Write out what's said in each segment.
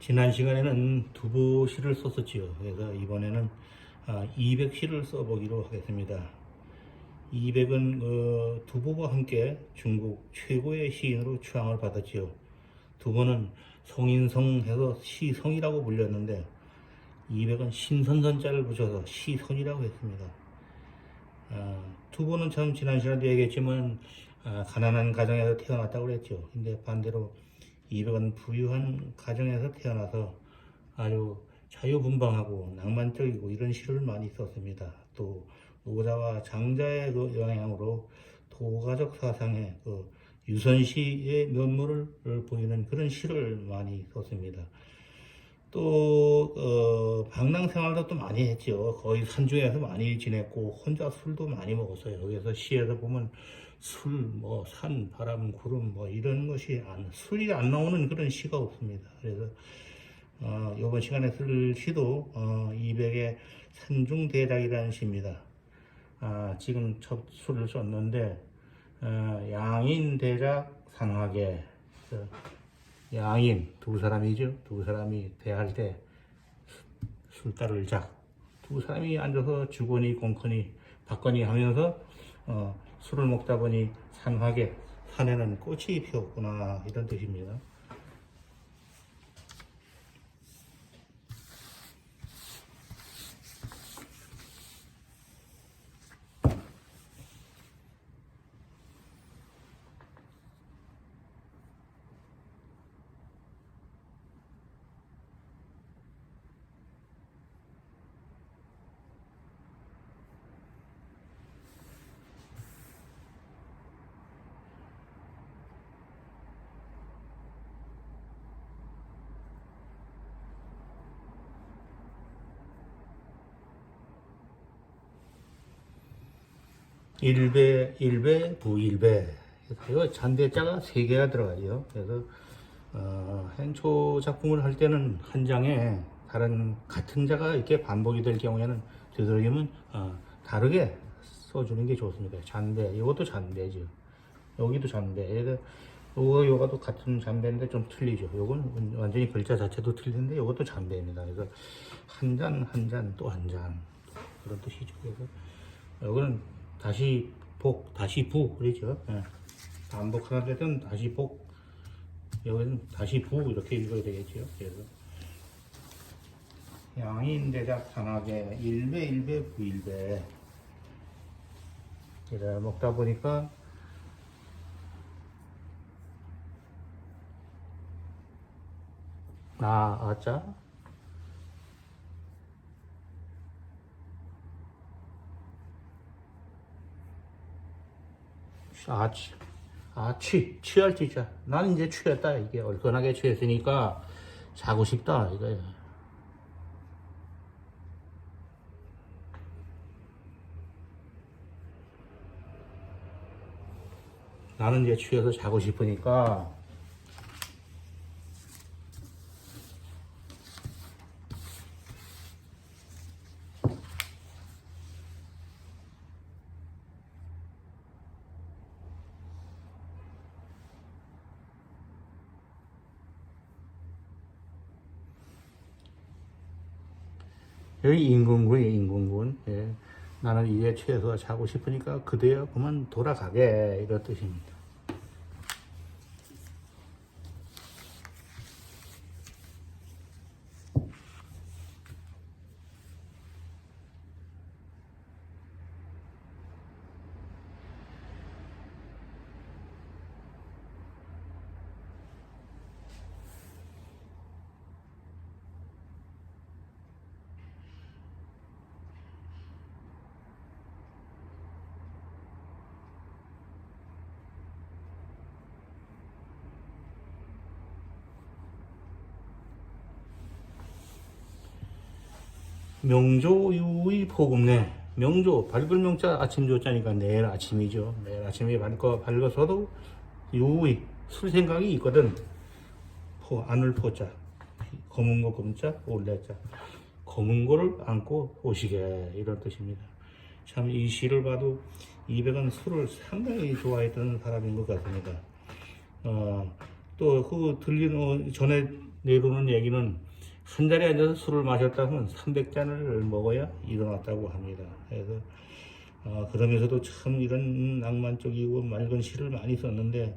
지난 시간에는 두부시를 썼었지요. 그래서 이번에는 200시를 써보기로 하겠습니다. 200은 그 두부와 함께 중국 최고의 시인으로 추앙을 받았지요. 두부는 성인성해서 시성이라고 불렸는데 200은 신선선자를 붙여서 시선이라고 했습니다. 아, 두부는 참 지난 시간에도 얘기했지만 아, 가난한 가정에서 태어났다고 그랬죠. 근데 반대로 200은 부유한 가정에서 태어나서 아주 자유분방하고 낭만적이고 이런 시를 많이 썼습니다. 또 노자와 장자의 그 영향으로 도가적 사상의 그 유선시의 면모를 보이는 그런 시를 많이 썼습니다. 또 어, 방랑 생활도 또 많이 했죠. 거의 산중에서 많이 지냈고 혼자 술도 많이 먹었어요. 그래서 시에서 보면 술, 뭐 산, 바람, 구름 뭐 이런 것이 안 술이 안 나오는 그런 시가 없습니다. 그래서 어, 이번 시간에 쓸 시도 어, 200의 산중대작이라는 시입니다. 아, 지금 첫 술을 썼는데 어, 양인대작 상하게 양인 두 사람이죠. 두 사람이 대할 때 수- 술따를 작. 두 사람이 앉아서 주거니 공거니 받거니 하면서 어, 술을 먹다 보니 산하게 산에는 꽃이 피었구나 이런 뜻입니다. 일배, 일배, 부일배. 이거 잔대자가 세 개가 들어가요. 그래서 어, 행초 작품을 할 때는 한 장에 다른 같은 자가 이렇게 반복이 될 경우에는 되도록이면 어, 다르게 써주는 게 좋습니다. 잔대, 이것도 잔대죠. 여기도 잔대. 그래서 요거 요거도 같은 잔대인데 좀 틀리죠. 요건 완전히 글자 자체도 틀린데 요것도 잔대입니다. 그래서 한 잔, 한 잔, 또 한 잔. 그런 뜻이죠. 그래서 요거는 다시 복, 다시 부, 그러죠. 예. 반복하는 데는 다시 복, 여기는 다시 부, 이렇게 읽어야 되겠죠. 그래서 양인대작 상하게 일배, 일배, 부일배. 이래 먹다 보니까 아, 아자. 아, 취. 아, 취. 취할 취자. 나는 이제 취했다. 이게 얼큰하게 취했으니까 자고 싶다. 이거야. 나는 이제 취해서 자고 싶으니까 여기 인근군이에요, 인근군. 예. 나는 이제 취해서 자고 싶으니까 그대여 그만 돌아가게 이런 뜻입니다. 명조유의 포금네. 명조 밝을 명자 아침 조자니까 내일 아침이죠. 내일 아침에 밝고 밝아서도 유의 술 생각이 있거든. 포 안을 포자 검은 거 검자 올래자 검은 거를 안고 오시게 이런 뜻입니다. 참 이 시를 봐도 이백은 술을 상당히 좋아했던 사람인 것 같습니다. 어, 또그 어, 전에 내놓는 얘기는 한 자리에 앉아서 술을 마셨다면 300잔을 먹어야 일어났다고 합니다. 그래서 어, 그러면서도 참 이런 낭만적이고 맑은 시를 많이 썼는데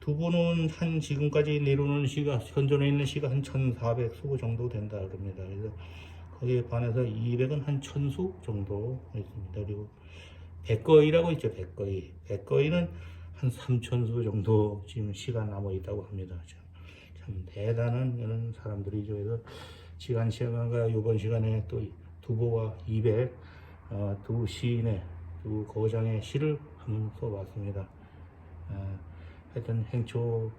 두 분은 한 지금까지 내려오는 시가 현존에 있는 시가 한 1,400수 정도 된다 그럽니다. 그래서 거기에 반해서 200은 한 1,000수 정도 있습니다. 그리고 백거이라고 있죠. 백거이. 백거이는 한 3,000수 정도 지금 시가 남아 있다고 합니다. 참, 참 대단한 이런 사람들이죠. 그래서 시간 시간과 이번 시간에 또 두보와 200, 어, 두 시인의 두 거장의 시를 한번 써봤습니다. 어, 하여튼 행초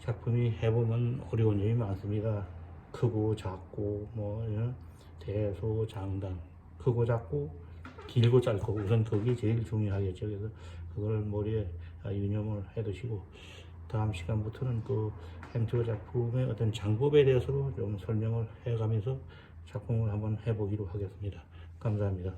작품이 해보면 어려운 점이 많습니다. 크고 작고 뭐 예, 대소 장단 크고 작고 길고 짧고 우선 그게 제일 중요하겠죠. 그래서 그걸 머리에 아, 유념을 해두시고 다음 시간부터는 그 행초 작품의 어떤 장법에 대해서도 좀 설명을 해가면서 작품을 한번 해보기로 하겠습니다. 감사합니다.